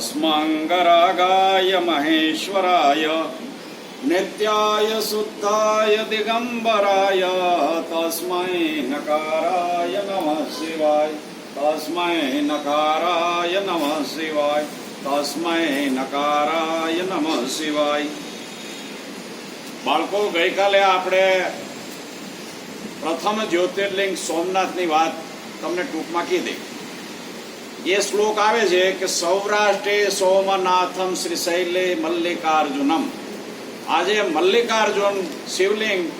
ભસ્માંગરાગાય મહેશ્વરાય નિત્યાય શુદ્ધાય દિગંબરાય તસ્મૈ નકારાય નમઃ શિવાય તસ્મૈ નકારાય નમઃ શિવાય તસ્મૈ નકારાય નમઃ શિવાય બાળકો, ગઈકાલે આપણે પ્રથમ જ્યોતિર્લિંગ સોમનાથની વાત તમને ટૂંકમાં કીધી. એ શ્લોક આવે છે કે સૌરાષ્ટ્રે સોમનાથમ શ્રી શૈલે મલ્લિકાર્જુનમ. આજે મલ્લિકાર્જુન શિવલિંગ,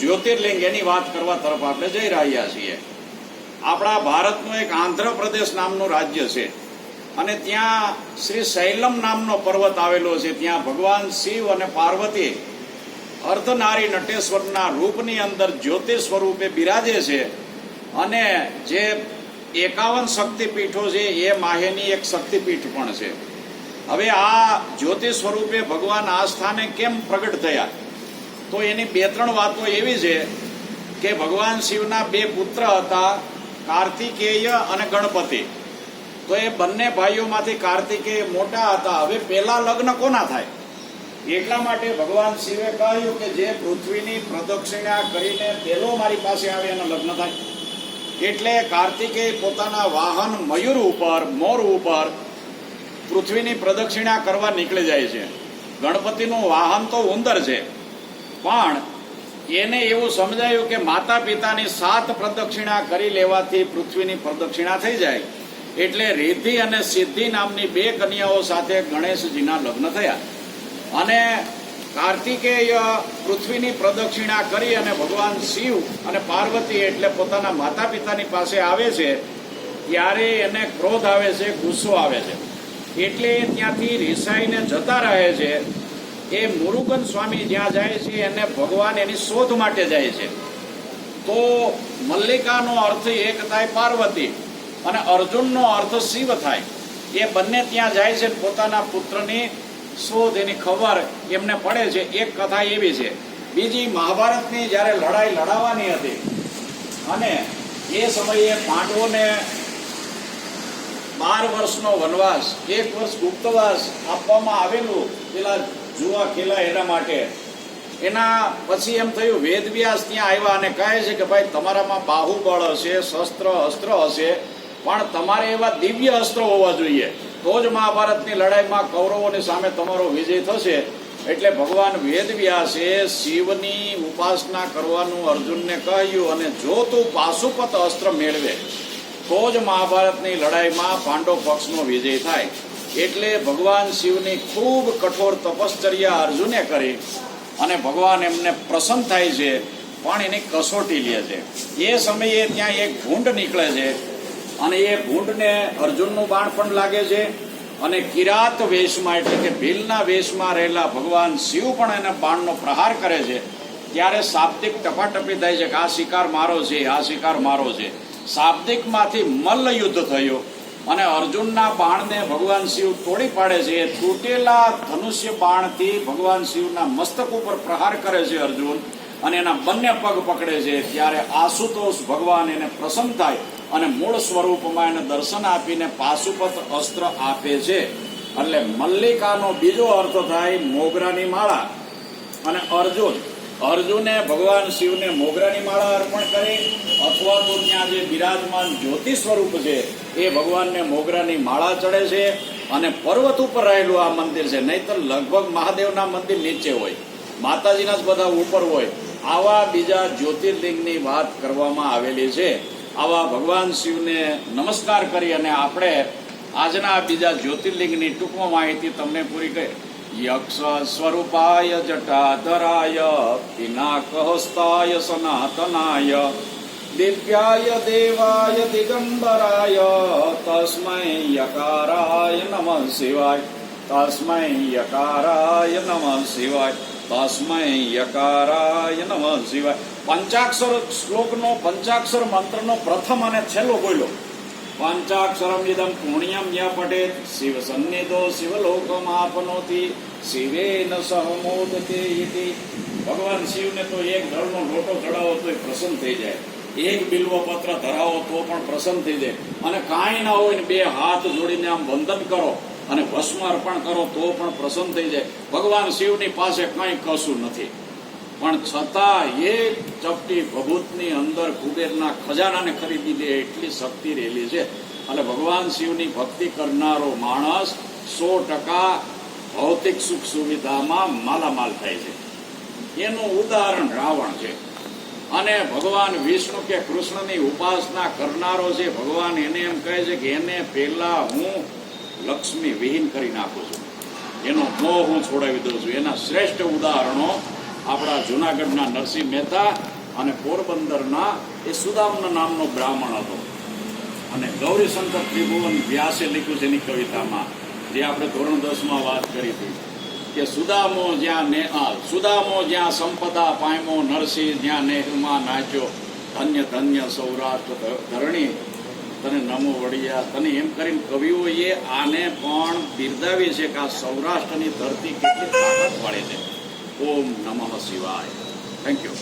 જ્યોતિર્લિંગ એની વાત કરવા તરફ આપણે જઈ રહ્યા છીએ. આપણા ભારતનું એક આંધ્રપ્રદેશ નામનું રાજ્ય છે. અને ત્યાં શ્રી શૈલમ નામનો પર્વત આવેલો છે. ત્યાં ભગવાન શિવ અને પાર્વતી અર્ધનારી નટેશ્વરના રૂપની અંદર જ્યોતિ સ્વરૂપે બિરાજે છે. અને જે એકાવન શક્તિપીઠો છે, એ માહેની એક શક્તિપીઠ પણ છે. હવે આ જ્યોતિ સ્વરૂપે ભગવાન આ સ્થાને કેમ પ્રગટ થયા? તો એની બે ત્રણ વાતો એવી છે કે ભગવાન શિવના બે પુત્ર હતા, કાર્તિકેય અને ગણપતિ. તો એ બંને ભાઈઓમાંથી કાર્તિકેય મોટા હતા. હવે પહેલા લગ્ન કોના થાય? એટલા માટે ભગવાન શિવે કહ્યું કે જે પૃથ્વીની પ્રદક્ષિણા કરીને પેલો મારી પાસે આવે, એના લગ્ન થાય. એટલે કાર્તિકેય પોતાના વાહન મયુર ઉપર, મોર ઉપર પૃથ્વીની પ્રદક્ષિણા કરવા નીકળી જાય છે. ગણપતિનું વાહન તો ઉંદર છે. પણ એને એવું સમજાયું કે માતા પિતાની સાત પ્રદક્ષિણા કરી લેવાથી પૃથ્વીની પ્રદક્ષિણા થઈ જાય. એટલે રિદ્ધિ અને સિદ્ધિ નામની બે કન્યાઓ સાથે ગણેશજીના લગ્ન થયા. અને કાર્તિકેય પૃથ્વીની પ્રદક્ષિણા કરી અને ભગવાન શિવ અને પાર્વતી એટલે પોતાના માતા પિતાની પાસે આવે છે, ત્યારે એને ક્રોધ આવે છે, ગુસ્સો આવે છે. એટલે એ ત્યાંથી રિસાઈને જતા રહે છે. એ મુરુગન સ્વામી જ્યાં જાય છે, એને ભગવાન એની શોધ માટે જાય છે. તો મલ્લિકાનો અર્થ એક થાય પાર્વતી અને અર્જુનનો અર્થ શિવ થાય. એ બંને ત્યાં જાય છે પોતાના પુત્રની શોધ એની ખબર એમને પડે છે, એક કથા એવી છે. બીજી, મહાભારતની જ્યારે લડાઈ લડાવવાની હતી અને એ સમયે પાંડવોને બાર વર્ષનો વનવાસ, એક વર્ષ ગુપ્તવાસ આપવામાં આવેલું પેલા જુવા ખેલા એના માટે. એના પછી એમ થયું વેદવ્યાસ ત્યાં આવ્યા અને કહે છે કે ભાઈ, તમારામાં બાહુબળ હશે, શસ્ત્ર અસ્ત્ર હશે, પણ તમારે એવા દિવ્ય અસ્ત્રો હોવા જોઈએ. તો જ મહાભારતની લડાઈમાં કૌરવોની સામે તમારો વિજય થશે. એટલે ભગવાન વેદવ્યાસે શિવની ઉપાસના કરવાનું અર્જુનને કહ્યું અને જો તું પાશુપત અસ્ત્ર મેળવે, તો જ મહાભારતની લડાઈમાં પાંડવ પક્ષનો વિજય થાય. એટલે ભગવાન શિવની ખૂબ કઠોર તપશ્ચર્યા અર્જુને કરી અને ભગવાન એમને પ્રસન્ન થાય છે પણ એની કસોટી લે છે. એ સમયે ત્યાં એક ભૂંડ નીકળે છે. અને એ ભૂંડને અર્જુનનું બાણ પણ લાગે છે. અને કિરાત વેશમાં એટલે કે ભીલના વેશમાં રહેલા ભગવાન શિવ પણ એના બાણનો પ્રહાર કરે છે. ત્યારે શાબ્દિક ટપાટપી થાય છે કે આ શિકાર મારો છે, આ શિકાર મારો છે. શાબ્દિકમાંથી મલ્લ યુદ્ધ થયું અને અર્જુનના બાણને ભગવાન શિવ તોડી પાડે છે. એ તૂટેલા ધનુષ્ય બાણથી ભગવાન શિવના મસ્તક ઉપર પ્રહાર કરે છે અર્જુન. અને એના બંને પગ પકડે છે, ત્યારે આશુતોષ ભગવાન એને પ્રસન્ન થાય અને મૂળ સ્વરૂપમાં એને દર્શન આપીને પાશુપત અસ્ત્ર આપે છે. એટલે મલ્લિકાનો બીજો અર્થ થાય મોગરાની માળા. અને અર્જુન, અર્જુને ભગવાન શિવને મોગરાની માળા અર્પણ કરી, અથવા તો ત્યાં જે બિરાજમાન જ્યોતિ સ્વરૂપ છે, એ ભગવાનને મોગરાની માળા ચડે છે અને પર્વત ઉપર રહેલું આ મંદિર છે. નહીતર લગભગ મહાદેવના મંદિર નીચે હોય. માતાજીના જ બધા ઉપર હોય. આવા બીજા જ્યોતિર્લિંગની વાત કરવામાં આવેલી છે. આવા ભગવાન શિવને નમસ્કાર કરી અને આપણે આજના બીજા જ્યોતિર્લિંગની ટૂંકમાં માહિતી તમને પૂરી કરી. યક્ષ સ્વરૂપાય જટાધરાય, પિનાકહસ્તાય સનાતનાય, દિવ્યાય દેવાય દિગંબરાય, તસ્મૈ યકારાય નમઃ શિવાય, તસ્મૈ યકારાય નમઃ શિવાય. તસ્મૈ યકારાય નમઃ શિવાય પંચાક્ષર શ્લોકનો પંચાક્ષર મંત્રનો પ્રથમ અને છેલ્લો બોલ્યો પંચાક્ષરમ ઇદમ પુણ્યમ ય પટેત શિવ સન્નિધો શિવલોકમાપનોતિ શિવેન સહમોદતે ભગવાન શિવને તો એક જળનો લોટો ચડાવો તો પ્રસન્ન થઈ જાય એક બિલવો પત્ર ધરાવો તો પણ પ્રસન્ન થઈ જાય અને કાંઈ ના હોય ને બે હાથ જોડીને આમ વંદન કરો અને ભસ્મ અર્પણ કરો તો પણ પ્રસન્ન થઈ જાય. ભગવાન શિવની પાસે કંઈ કશું નથી. પણ છતાં એક ચપટી ભભૂતની અંદર કુબેરના ખજાનાને ખરીદી લે, એટલી શક્તિ રહેલી છે. અને ભગવાન શિવની ભક્તિ કરનારો માણસ સો ટકા ભૌતિક સુખ સુવિધામાં માલામાલ થાય છે. એનું ઉદાહરણ રાવણ છે. અને ભગવાન વિષ્ણુ કે કૃષ્ણની ઉપાસના કરનારો છે. ભગવાન એને એમ કહે છે કે એને પહેલા હું લક્ષ્મી વિહીન કરી નાખું છું. એનો મોહ હું છોડાવી દઉં છું. એના શ્રેષ્ઠ ઉદાહરણો આપણા જુનાગઢના નરસિંહ મહેતા અને પોરબંદરના એ સુદામના નામનો બ્રાહ્મણ હતો. અને ગૌરીશંકર ત્રિભુવન વ્યાસે લખ્યું છે એની કવિતામાં, જે આપણે ધોરણ દસમાં વાત કરી હતી, કે સુદામો જ્યાં ને સુદામો જ્યાં સંપદા પાયમો નરસિંહ, જ્યાં નેહમાં નાચ્યો, ધન્ય ધન્ય સૌરાષ્ટ્ર ધરણી નમો વડિયા તને એમ કરીને કવિઓએ આને પણ બિરદાવી છે કે આ સૌરાષ્ટ્રની ધરતી કેટલી તાકાત વાળી છે. ઓમ નમઃ શિવાય. Thank you